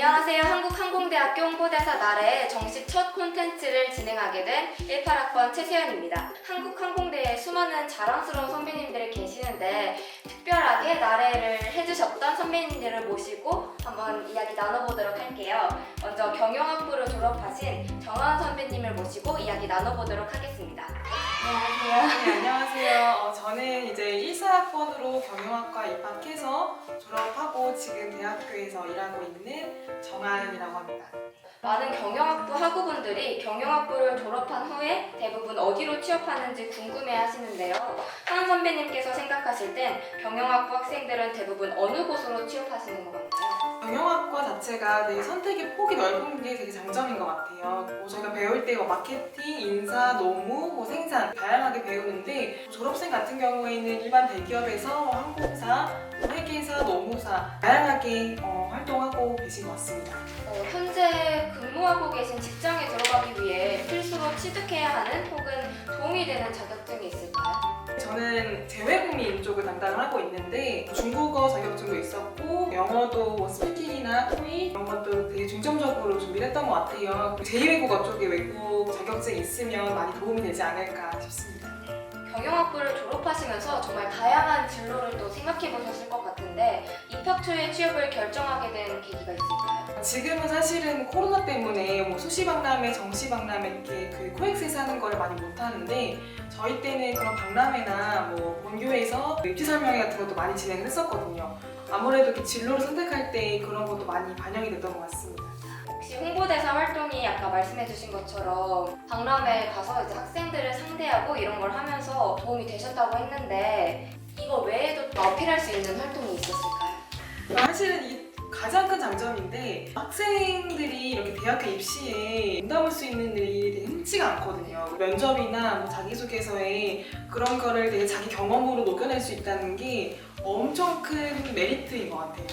안녕하세요. 한국항공대학교 홍보대사 나래의 정식 첫 콘텐츠를 진행하게 된 18학번 최세연입니다. 한국항공대에 수많은 자랑스러운 선배님들이 계시는데 특별하게 나래를 해주셨던 선배님들을 모시고 한번 이야기 나눠보도록 할게요. 먼저 경영학부를 졸업하신 정하은 선배님을 모시고 이야기 나눠보도록 하겠습니다. 안녕하세요. 네, 안녕하세요. 어, 저는 이제 1사학번으로 경영학과 입학해서 졸업하고 지금 대학교에서 일하고 있는 정하은이라고 합니다. 많은 경영학부 학우분들이 경영학부를 졸업한 후에 대부분 어디로 취업하는지 궁금해 하시는데요. 한 선배님께서 생각하실 땐 경영학부 학생들은 대부분 어느 곳으로 취업하시는 것 같나요? 경영학과 자체가 되게 선택의 폭이 넓은 게 되게 장점인 것 같아요. 뭐 저희가 배울 때 뭐 마케팅, 인사, 노무, 뭐 생산 다양하게 배우는데 졸업생 같은 경우에는 일반 대기업에서 뭐 항공사, 회계사, 노무사 다양하게 어, 활동하고 계신 것 같습니다. 어, 현재 근무하고 계신 직장에 들어가기 위해 필수로 취득해야 하는 혹은 도움이 되는 자격증이 있을까요? 저는 재외국민 쪽을 담당을 하고 있는데 중국어 자격증도 있었고 영어도 뭐 스피킹이나 토익 이런 것도 되게 중점적으로 준비를 했던 것 같아요. 제2외국어 쪽에 외국 자격증이 있으면 많이 도움이 되지 않을까 싶습니다. 경영학부를 졸업하시면서 정말 다양한 진로를 또 생각해 보셨을 것 같은데 입학 초에 취업을 결정하게 된 계기가 있을까요? 지금은 사실은 코로나 때문에 뭐 수시 박람회, 정시 박람회 이렇게 그 코엑스에서 하는 거를 많이 못 하는데 저희 때는 그런 박람회나 뭐 본교에서 입시 설명회 같은 것도 많이 진행을 했었거든요. 아무래도 이렇게 진로를 선택할 때 그런 것도 많이 반영이 됐던 것 같습니다. 홍보대사 활동이 아까 말씀해주신 것처럼 박람회에 가서 이제 학생들을 상대하고 이런 걸 하면서 도움이 되셨다고 했는데 이거 외에도 또 어필할 수 있는 활동이 있었을까요? 사실은 이 가장 큰 장점인데 학생들이 이렇게 대학교 입시에 응답할 수 있는 일이 되게 흔치가 않거든요. 면접이나 뭐 자기소개서에 그런 거를 되게 자기 경험으로 녹여낼 수 있다는 게 엄청 큰 메리트인 것 같아요.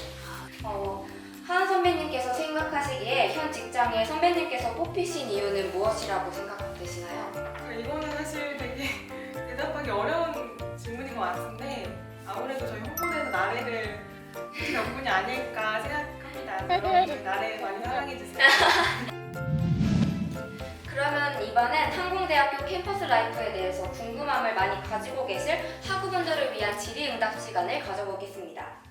어, 하은 선배님께서 생각하시기에 현 직장에 선배님께서 뽑히신 이유는 무엇이라고 생각되시나요? 그러니까 이거는 사실 되게 대답하기 어려운 질문인 것 같은데 아무래도 저희 홍보대에서 나래를 덕분이 아닐까 생각합니다. 그럼 저희 나래 많이 사랑해주세요. 그러면 이번엔 항공대학교 캠퍼스 라이프에 대해서 궁금함을 많이 가지고 계실 학우분들을 위한 질의응답 시간을 가져보겠습니다.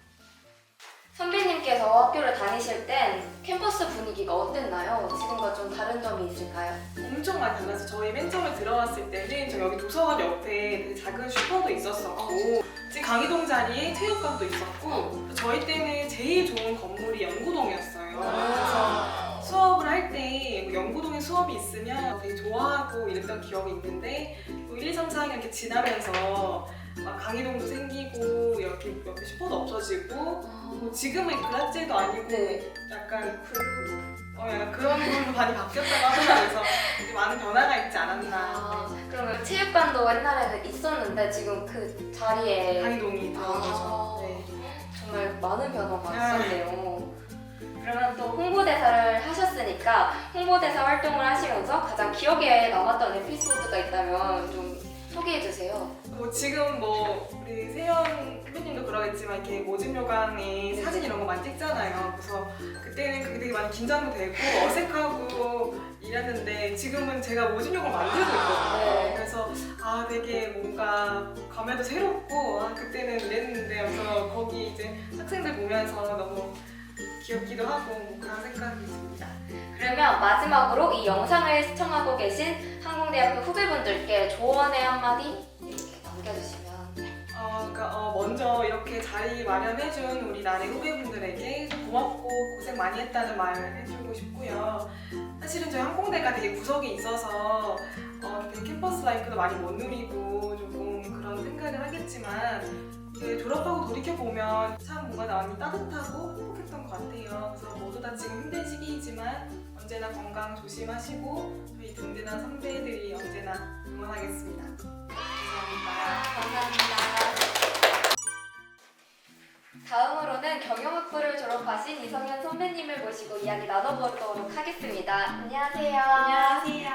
선배님께서 학교를 다니실 땐 캠퍼스 분위기가 어땠나요? 지금과 좀 다른 점이 있을까요? 엄청 많이 달라서 저희 맨 처음에 들어왔을 때는 저 여기 도서관 옆에 되게 작은 슈퍼도 있었었고 지금 강의동 자리에 체육관도 있었고 저희 때는 제일 좋은 건물이 연구동이었어요. 그래서 수업을 할 때 연구동에 수업이 있으면 되게 좋아하고 이랬던 기억이 있는데 또 1, 2, 3, 4학년 이렇게 지나면서 막 강의동도 생기고 이렇게 옆에 슈퍼도 없어지고 뭐 지금은 그라제도 아니고 네. 약간 어, 약간 그런 걸로 많이 바뀌었다고 되게 많은 변화가 있지 않았나. 아, 그러면 체육관도 옛날에는 있었는데 지금 그 자리에 강의동이 거죠. 아. 네. 정말 많은 변화가 아. 있었네요. 그러면 또 홍보대사를 하셨으니까 홍보대사 활동을 하시면서 가장 기억에 남았던 에피소드가 있다면 좀 소개해 주세요. 뭐 지금 뭐 우리 세연 후배님도 그러겠지만 이렇게 모집 요강에 사진 이런 거 많이 찍잖아요. 그래서 그때는 그게 되게 많이 긴장도 되고 어색하고 이랬는데 지금은 제가 모집 요강 만들고 있거든요. 네. 그래서 아 되게 뭔가 감회도 새롭고 아 그때는 이랬는데 하면서 거기 이제 학생들 보면서 너무 귀엽기도 하고 뭐 그런 생각이 듭니다. 그러면 마지막으로 이 영상을 시청하고 계신 항공대학교 후배분들께 조언의 한마디 이렇게 남겨주시면 어, 그러니까 어, 먼저 이렇게 자리 마련해준 우리 나래 후배분들에게 고맙고 고생 많이 했다는 말을 해주고 싶고요. 사실은 저희 항공대가 되게 구석에 있어서 어, 캠퍼스 라이프도 많이 못 누리고 조금 그런 생각을 하겠지만 이제 졸업하고 돌이켜보면 참 뭔가 많이 따뜻하고 행복했던 것 같아요. 그래서 모두 다 지금 힘든 시기이지만 언제나 건강 조심하시고 저희 든든한 선배들이 언제나 응원하겠습니다. 감사합니다. 감사합니다. 다음으로는 경영학부를 졸업하신 이성현 선배님을 모시고 이야기 나눠보도록 하겠습니다. 안녕하세요. 안녕하세요.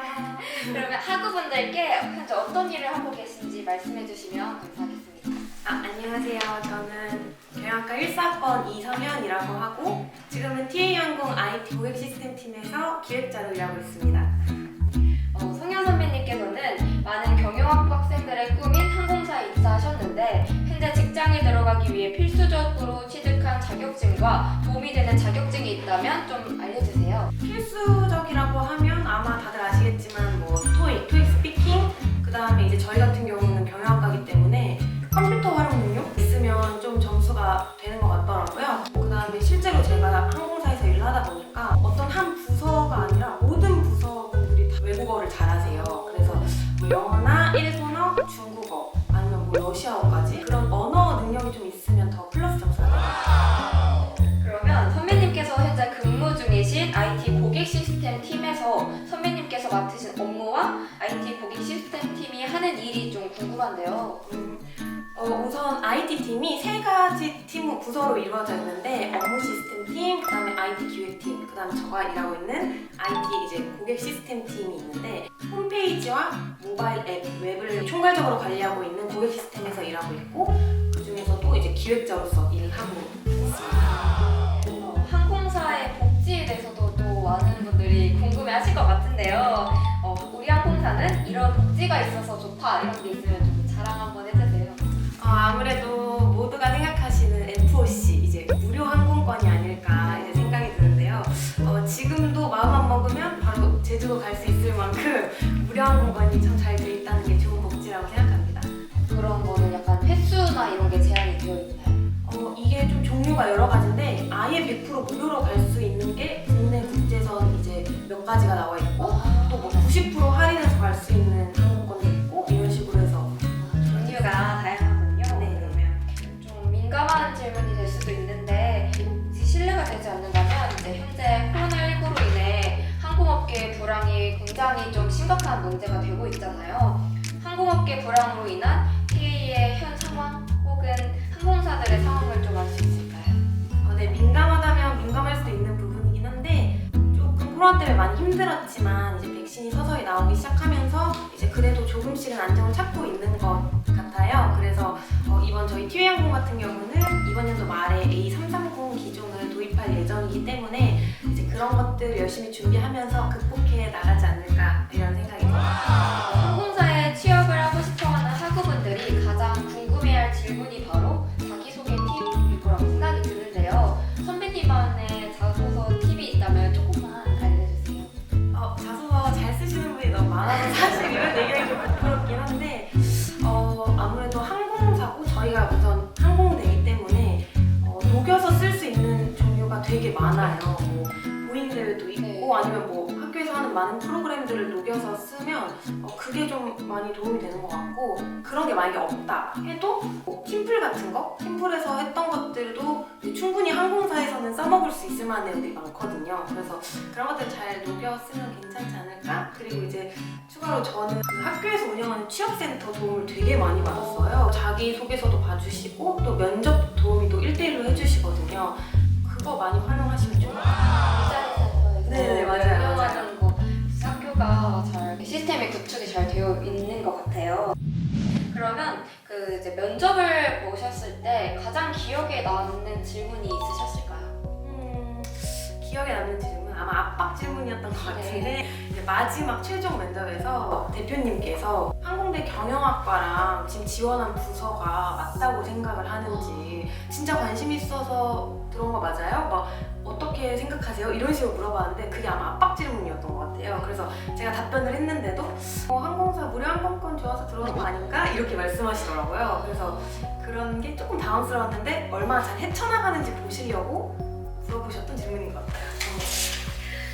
그러면 학우분들께 현재 어떤 일을 하고 계신지 말씀해 주시면 감사하겠습니다. 아, 안녕하세요. 저는 경영학과 1사번 이성현이라고 하고 지금은 TA항공 IT 고객 시스템 팀에서 기획자로 일하고 있습니다. 어, 성현 선배님께서는 많은 경영학부 학생들의 꿈인 항공사에 입사하셨는데 현재 직장에 들어가기 위해 필수적으로 취득한 자격증과 도움이 되는 자격증이 있다면 좀 알려주세요. 필수적이라고 하면 아마 다들 아시겠지만 뭐 토익, 토익 스피킹 그 다음에 이제 저희 같은 경우는 경영학과이기 때문에 컴퓨터 활용 능력 있으면 좀 점수가 되는 것 같더라고요. 그 다음에 실제로 제가 항공사에서 일을 하다 보니까 어떤 한 부서가 아니라 모든 부서 분들이 다 외국어를 잘하세요. 그래서 뭐 영어나 일본어, 중국어 아니면 뭐 러시아어까지 하는 일이 좀 궁금한데요. 음, 어, 우선 IT 팀이 세 가지 팀 부서로 이루어져 있는데 업무 시스템 팀, 그다음에 IT 기획 팀, 그다음에 저가 일하고 있는 IT 이제 고객 시스템 팀이 있는데 홈페이지와 모바일 앱, 웹을 총괄적으로 관리하고 있는 고객 시스템에서 일하고 있고 그 중에서도 이제 기획자로서 일을 하고 있습니다. 어, 항공사의 복지에 대해서도 또 많은 분들이 궁금해하실 것 같은데요. 어, 우리 항공사는 이런 복지가 있어서 좋다 이런 게 있으면 좀 자랑 한번 해주세요. 어, 아무래도 모두가 생각하시는 FOC 이제 무료 항공권이 아닐까 이제 생각이 드는데요. 어, 지금도 마음만 먹으면 바로 제주도 갈 수 있을 만큼 무료 항공권이 참 잘 돼 있다는 게 좋은 복지라고 생각합니다. 그런 거는 약간 횟수나 이런 게 제한이 되어 있나요? 어, 이게 좀 종류가 여러 가지인데 아예 100% 무료로 갈 수 있는 게 국내 국제선 이제 몇 가지가 나와 있고 예정이기 때문에 이제 그런 것들 열심히 준비하면서 극복해 나가지 않을까 이런 생각이 듭니다. 아니면 뭐 학교에서 하는 많은 프로그램들을 녹여서 쓰면 어, 그게 좀 많이 도움이 되는 것 같고 그런 게 만약에 없다 해도 뭐 팀플 같은 거 팀플에서 했던 것들도 충분히 항공사에서는 써먹을 수 있을 만한 내용들이 많거든요. 그래서 그런 것들 잘 녹여 쓰면 괜찮지 않을까? 그리고 이제 추가로 저는 그 학교에서 운영하는 취업센터 도움을 되게 많이 받았어요. 자기 소개서도 봐주시고 또 면접 도움이 또 1대1로 해주시거든요. 그거 많이 활용하시면 좋을 것 같아요. 네네, 맞아요, 운영하는 거 학교가 잘 시스템이 구축이 잘 되어 있는 것 같아요. 그러면 그 이제 면접을 보셨을 때 가장 기억에 남는 질문이 있으셨을까요? 음, 기억에 남는 질문 아마 압박 질문이었던 것 같은데 이제 마지막 최종 면접에서 대표님께서 항공대 경영학과랑 지금 지원한 부서가 맞다고 생각을 하는지 진짜 관심 있어서 들어온 거 맞아요? 막 어떻게 생각하세요? 이런 식으로 물어봤는데 그게 아마 압박 질문이었던 것 같아요. 그래서 제가 답변을 했는데도 어, 항공사 무료 항공권 좋아서 들어온 거 아닌가? 이렇게 말씀하시더라고요. 그래서 그런 게 조금 당황스러웠는데 얼마나 잘 헤쳐나가는지 보시려고 물어보셨던 질문인 것 같아요.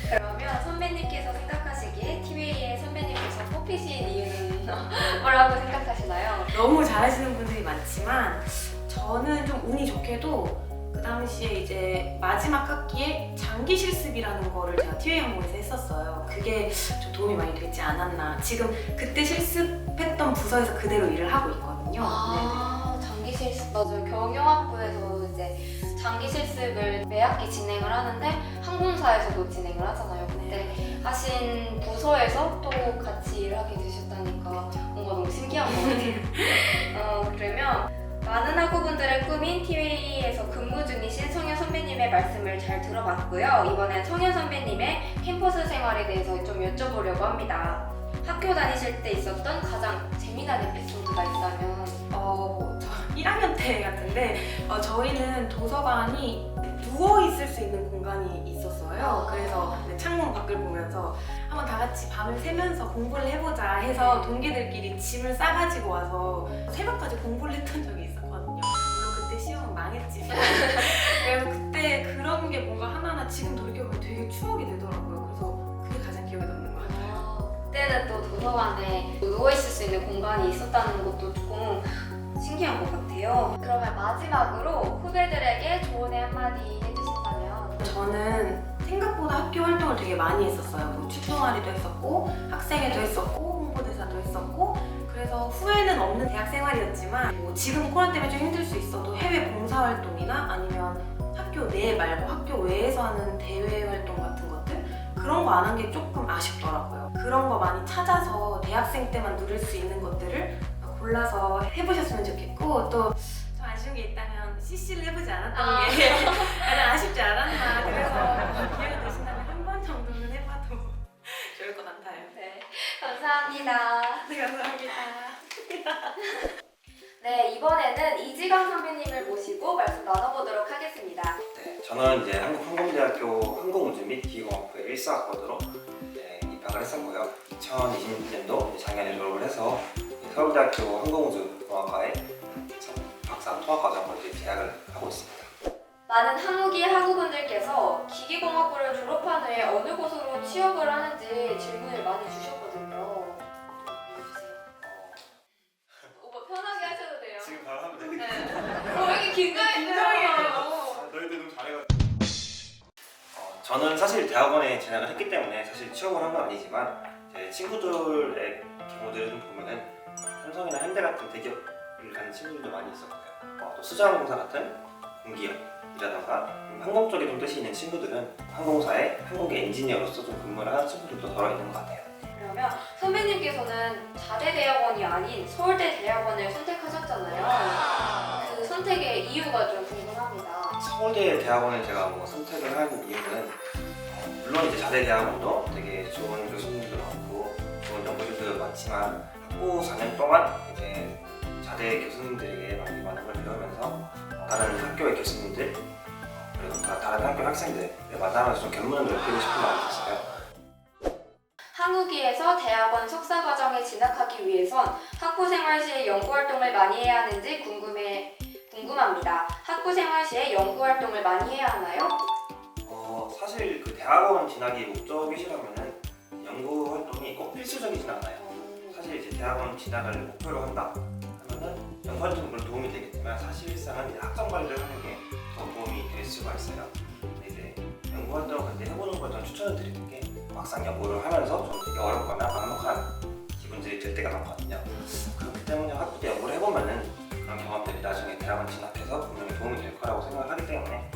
그러면 선배님께서 생각하시기에 TV의 선배님께서 뽑히신 이유는 뭐라고 생각하시나요? 너무 잘하시는 분들이 많지만 저는 좀 운이 좋게도 그 당시에 이제 마지막 학기에 장기 실습이라는 거를 제가 티웨이 항공에서 했었어요. 그게 좀 도움이 많이 되지 않았나. 지금 그때 실습했던 부서에서 그대로 일을 하고 있거든요. 아, 장기 실습 맞아요. 경영학부에서 이제 장기 실습을 매 학기 진행을 하는데 항공사에서도 진행을 하잖아요. 그때 하신 부서에서 또 같이 일하게 되셨다니까 뭔가 너무 신기한 것 같아요. 어, 그러면 많은 학우분들의 꿈인 TV에서 근무 중이신 성현 선배님의 말씀을 잘 들어봤고요. 이번엔 성현 선배님의 캠퍼스 생활에 대해서 좀 여쭤보려고 합니다. 학교 다니실 때 있었던 가장 재미난 에피소드가 있다면 어, 저 1학년 때 같은데 어, 저희는 도서관이 누워 있을 수 있는 공간이 있었어요. 그래서 창문 밖을 보면서 한번 다 같이 밤을 새면서 공부를 해보자 해서 동기들끼리 짐을 싸가지고 와서 새벽까지 공부를 했던 적이 망했지만 그래서 그때 그런 게 뭔가 하나하나 지금 돌이켜보면 되게 추억이 되더라고요. 그래서 그게 가장 기억에 남는 것 같아요. 그때는 또 도서관에 누워있을 수 있는 공간이 있었다는 것도 조금 신기한 것 같아요. 그러면 마지막으로 후배들에게 조언의 한마디 해주신다면 저는 생각보다 학교 활동을 되게 많이 했었어요. 뭐 축동아리도 했었고 학생회도 했었고 홍보대사도 했었고 그래서 후회는 없는 대학 생활이었지만 뭐 지금 코로나 때문에 좀 힘들 수 있어도 해외 봉사활동이나 아니면 학교 내 말고 학교 외에서 하는 대외 활동 같은 것들 그런 거 안 한 게 조금 아쉽더라고요. 그런 거 많이 찾아서 대학생 때만 누릴 수 있는 것들을 골라서 해보셨으면 좋겠고 또 좀 아쉬운 게 있다면 CC를 해보지 않았던 아. 게 가장 저는 이제 한국항공대학교 항공우주 및 기공학부의 1사학번으로 네, 입학을 했었고요. 2020년도 작년에 졸업을 해서 서울대학교 항공우주공학과에 박사 통합과정으로 재학을 하고 있습니다. 많은 한국이 학우분들께서 기계공학부를 졸업한 후에 어느 곳으로 취업을 하는지 질문을 많이 주셨 저는 사실 대학원에 진학을 했기 때문에 사실 취업을 한 건 아니지만 제 친구들의 경우들을 좀 보면은 삼성이나 현대 같은 대기업을 가는 친구들도 많이 있었고요. 어, 또 수자항공사 같은 공기업이라던가 음, 항공 쪽에 좀 뜻이 있는 친구들은 항공사의 항공기 엔지니어로서 좀 근무를 하는 친구들도 덜어 있는 것 같아요. 그러면 선배님께서는 자대 대학원이 아닌 서울대 대학원을 선택하셨잖아요. 그 선택의 이유가 좀 궁금합니다. 서울대 대학원을 제가 뭐 선택을 하는 이유는 어, 물론 이제 자대 대학원도 되게 좋은 교수님들도 많고 좋은 연구실도 많지만 학부 4년 동안 이제 자대 교수님들에게 많이 많은 걸 배우면서 어, 다른 학교의 교수님들 어, 그리고 다, 다른 학교 학생들을 만나면서 좀 견문을 넓히고 싶은 마음이 있었어요. 한국이에서 대학원 석사 과정에 진학하기 위해선 학부 생활 시에 연구 활동을 많이 해야 하는지 궁금해 궁금합니다. 학부 생활 시에 연구 활동을 많이 해야 하나요? 어, 사실 그 대학원 진학이 목적이시라면은 연구 활동이 꼭 필수적이진 않아요. 사실 이제 대학원 진학을 목표로 한다 하면은 연구 활동이 물론 도움이 되겠지만 사실상은 이제 학점 관리를 하는 게 더 도움이 될 수가 있어요. 근데 이제 연구 활동을 근데 해보는 걸 저는 추천을 드리는 게 막상 연구를 하면서 좀 되게 어렵거나 막막한 기분들이 들 때가 많거든요. 그렇기 때문에 학부 때 연구를 해보면은 그런 경험들이 나중에 대학원 진학해서 분명히 도움이 될 거라고 생각을 하기 때문에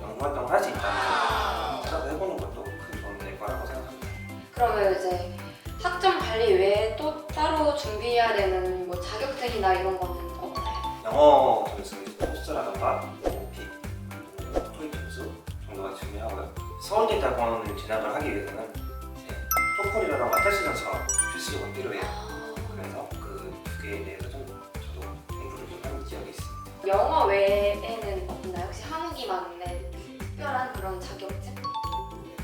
연구 활동을 할 수 있다면 찾아서 해보는 것도 큰 도움이 될 거라고 생각합니다. 그러면 이제 학점 관리 외에 또 따로 준비해야 되는 뭐 자격증이나 이런 거는 없나요? 영어 점수, 포스트라던가 OP, 토익 점수 정도가 중요하고요. 서울대 대학원을 진학을 하기 위해서는 이제 토플이라던가 테스트 점수가 필수적으로 필요해요. 그래서 그 두 개에 대해서 영어 외에는 없나요? 혹시 한국이만 낸 특별한 그런 자격증?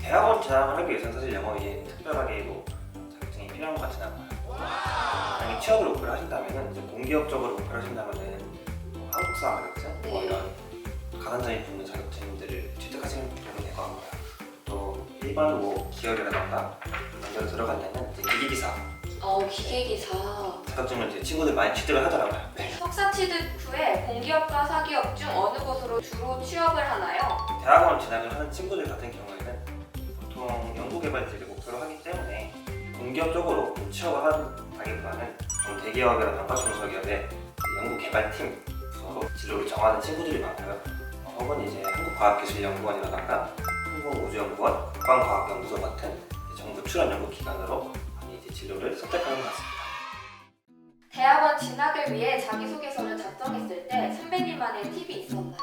대학원 진학을 하기 위해서는 사실 영어 외에 특별하게 뭐 자격증이 필요한 것 같지는 않아요. 만약에 취업을 목표로 하신다면 이제 공기업 쪽으로 목표로 하신다면은 뭐 한국사 자격증, 뭐 네. 이런 가산점이 붙는 자격증들을 취득하시는 도움이 될것 같고요. 또 일반 뭐 기업이라던가 먼저 이제 기기기사 어, 기계기사. 자격증을 이제 친구들 많이 취득을 하더라고요. 네. 석사 취득 후에 공기업과 사기업 중 어느 곳으로 주로 취업을 하나요? 대학원 진학을 하는 친구들 같은 경우에는 보통 연구개발직을 목표로 하기 때문에 공기업 쪽으로 좀 취업을 한다기보다는 좀 대기업이라던가 중소기업의 연구개발팀 부서로 진로를 정하는 친구들이 많고요. 어, 혹은 이제 한국과학기술연구원이라던가 한국우주연구원, 국방과학연구소 같은 정부 출연 연구 기관으로 많이 이제 진로를 선택하는 것 같습니다. 대학원 진학을 위해 자기소개서를 작성했을 때 선배님만의 팁이 있었나요?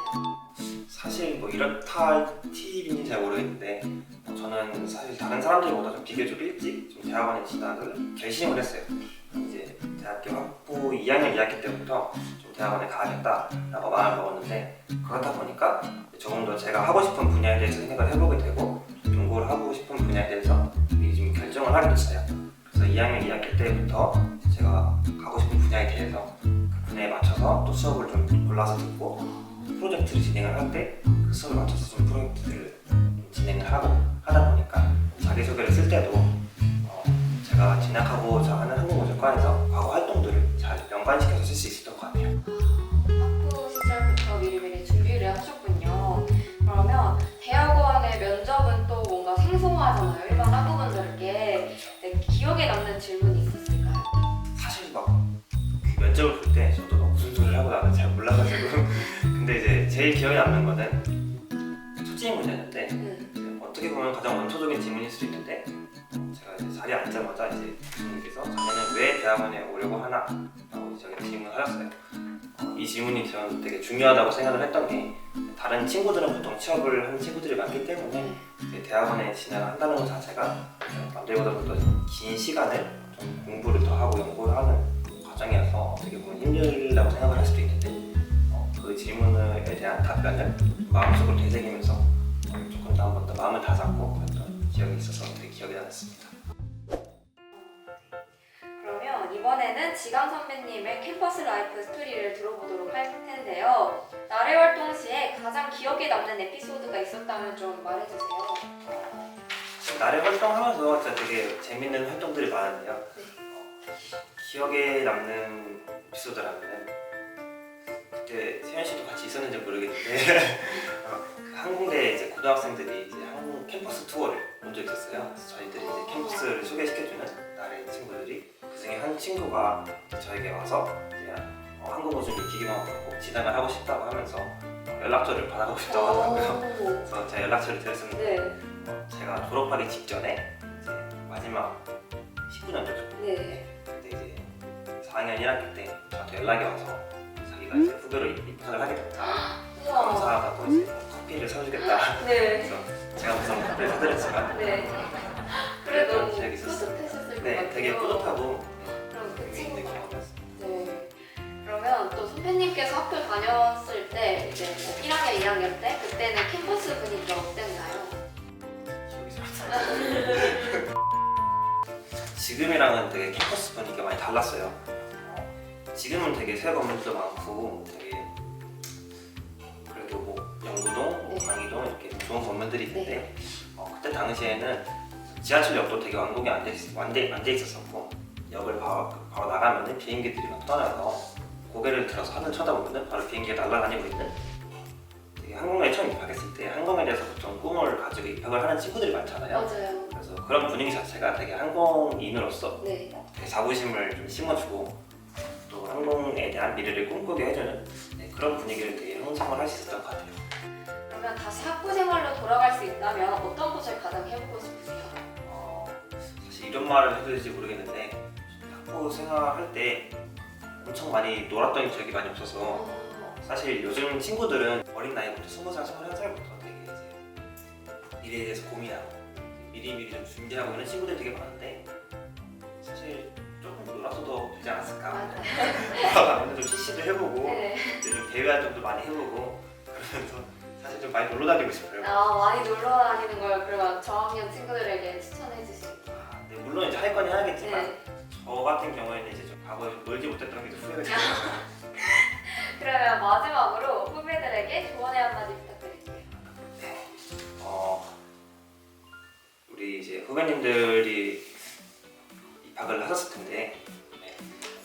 사실 뭐 이렇다 팁인지 잘 모르겠는데 어, 저는 사실 다른 사람들보다 좀 비교적 일찍 좀 대학원에 진학을 결심을 했어요. 이제 대학교 학부 2학년 2학기 때부터 좀 대학원에 가야겠다라고 마음을 먹었는데 그렇다 보니까 조금 더 제가 하고 싶은 분야에 대해서 생각을 해보게 되고 연구를 하고 싶은 분야에 대해서 미리 좀 결정을 하게 됐어요. 그래서 2학년 2학기 때부터 제가 가고 대해서 그 분야에 맞춰서 또 수업을 좀 골라서 듣고 프로젝트를 진행을 할 때 그 수업을 맞춰서 좀 프로젝트를 좀 진행을 하고 하다 보니까 자기소개를 쓸 때도 어, 제가 진학하고자 하는 한국무술과에서 과거 활동들을 잘 연관시켜서 쓸 수 있었던 것 같아요. 그 면접을 볼때 저도 막 무슨 소리를 하고 나는 잘 몰라가지고 근데 이제 제일 기억에 남는 거는 첫 질문이었는데 음. 어떻게 보면 가장 원초적인 질문일 수도 있는데 제가 이제 자리에 앉자마자 이제 교수님께서 자네는 왜 대학원에 오려고 하나? 라고 이제 저희가 질문을 하셨어요. 어, 이 질문이 저는 되게 중요하다고 생각을 했던 게 다른 친구들은 보통 취업을 하는 친구들이 많기 때문에 이제 대학원에 진학을 한다는 것 자체가 남들보다 더 긴 시간을 좀 공부를 더 하고 연구를 하는 과정이어서 어떻게 보면 힘들다고 생각을 할 수도 있는데 어, 그 질문에 대한 답변을 마음속으로 되새기면서 어, 조금 더 한 번 더 마음을 다잡고 그랬던 기억이 있어서 되게 기억에 남습니다. 그러면 이번에는 지강 선배님의 캠퍼스 라이프 스토리를 들어보도록 할 텐데요. 나래 활동 시에 가장 기억에 남는 에피소드가 있었다면 좀 말해주세요. 나를 활동하면서 진짜 되게 재밌는 활동들이 많은데요. 어, 기억에 남는 에피소드라면 그때 세현 씨도 같이 있었는지 모르겠는데 어, 그 항공대 이제 고등학생들이 이제 항공 캠퍼스 투어를 온 적이 있었어요. 그래서 저희들이 이제 캠퍼스를 소개시켜주는 나의 친구들이 그 중에 한 친구가 저에게 와서 이제 어, 항공우주 기기만 갖고 진학을 하고 싶다고 하면서 어, 연락처를 받아가고 싶다고 하더라고요. 오. 그래서 제가 연락처를 드렸었는데 네, 어, 제가 졸업하기 직전에 이제 마지막 19년도죠. 네. 그때 이제 4학년 1학기 때 저한테 연락이 와서 자기가 이제 후배로 입학을 하게 됐다. 우와. 감사하다고 이제 뭐 커피를 사주겠다. 네, 그래서 제가 무슨 커피를 사드렸지만 네. 그래도 그랬던 기억이 있었어요. 뿌듯하셨을 것 네, 같아요. 되게 뿌듯하고 그럼 그 되게 힘든 친구가 경험이었습니다. 네. 그러면 또 선배님께서 학교 다녔을 때 이제 뭐 1학년, 2학년 때 그때는 캠퍼스 분위기가 어땠나요? 기억이 잘 안 나요. 지금이랑은 되게 캠퍼스 분위기가 많이 달랐어요. 어, 지금은 되게 새 건물도 많고 되게 그래도 뭐 영구동, 뭐 네. 강의동 이렇게 좋은 건물들이 있는데 어, 그때 당시에는 지하철역도 되게 완공이 안 돼 있었었고 역을 바로, 바로 나가면은 비행기들이 막 떠나서 고개를 들어서 하늘 쳐다보면은 바로 비행기가 날아다니고 있는 되게 항공에 처음 입학했을 때 항공에 대해서 보통 꿈을 가지고 입학을 하는 친구들이 많잖아요. 맞아요. 그래서 그런 분위기 자체가 되게 항공인으로서 네. 되게 자부심을 좀 심어주고 또 항공에 대한 미래를 꿈꾸게 해주는 네, 그런 분위기를 되게 형성을 할 수 있었던 것 같아요. 그러면 다시 학부 생활로 돌아갈 수 있다면 어떤 곳을 가장 해보고 싶으세요? 어, 사실 이런 말을 해도 될지 모르겠는데 학부 생활할 때 엄청 많이 놀았던 기억이 많이 없어서 어, 사실 요즘 친구들은 어린 나이부터 스무 살, 스물한 살부터 되게 이제 미래에 대해서 고민하고 미리미리 좀 준비하고 이런 친구들이 되게 많은데 사실 놀아서도 되지 않았을까 좀 CC도 해보고 네. 좀 대외 활동도 많이 해보고 그러면서 사실 좀 많이 놀러 다니고 싶어요. 아, 많이 놀러 다니는 걸 그러면 저학년 친구들에게 추천해 주실게요. 아, 네, 물론 이제 할 거는 해야겠지만 네. 저 같은 경우에는 이제 좀 과거에 좀 놀지 못했던 게 좀 후회가 되요 그러면 마지막으로 후배들에게 조언의 한마디 부탁드릴게요. 어, 우리 이제 후배님들이 입학을 하셨을 텐데 네,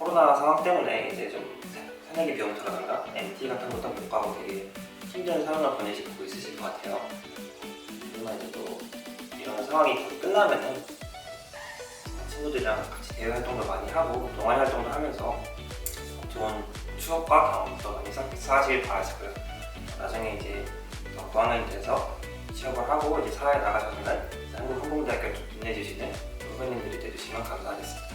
코로나 상황 때문에 이제 좀 새내기 비용 들어간다 MT 같은 것도 못 가고 되게 힘든 상황을 보내시고 있으실 것 같아요. 하지만 이제 또 이런 상황이 끝나면은 친구들이랑 같이 대외 활동도 많이 하고 동아리 활동도 하면서 좋은 추억과 경험도 많이 쌓- 쌓으시길 바라시고요. 나중에 이제 더 고학년이 돼서 취업을 하고 이제 사회에 나가셔서는 한국 항공대학교를 좀 빛내주시는 후배님들이 되주시면 감사하겠습니다.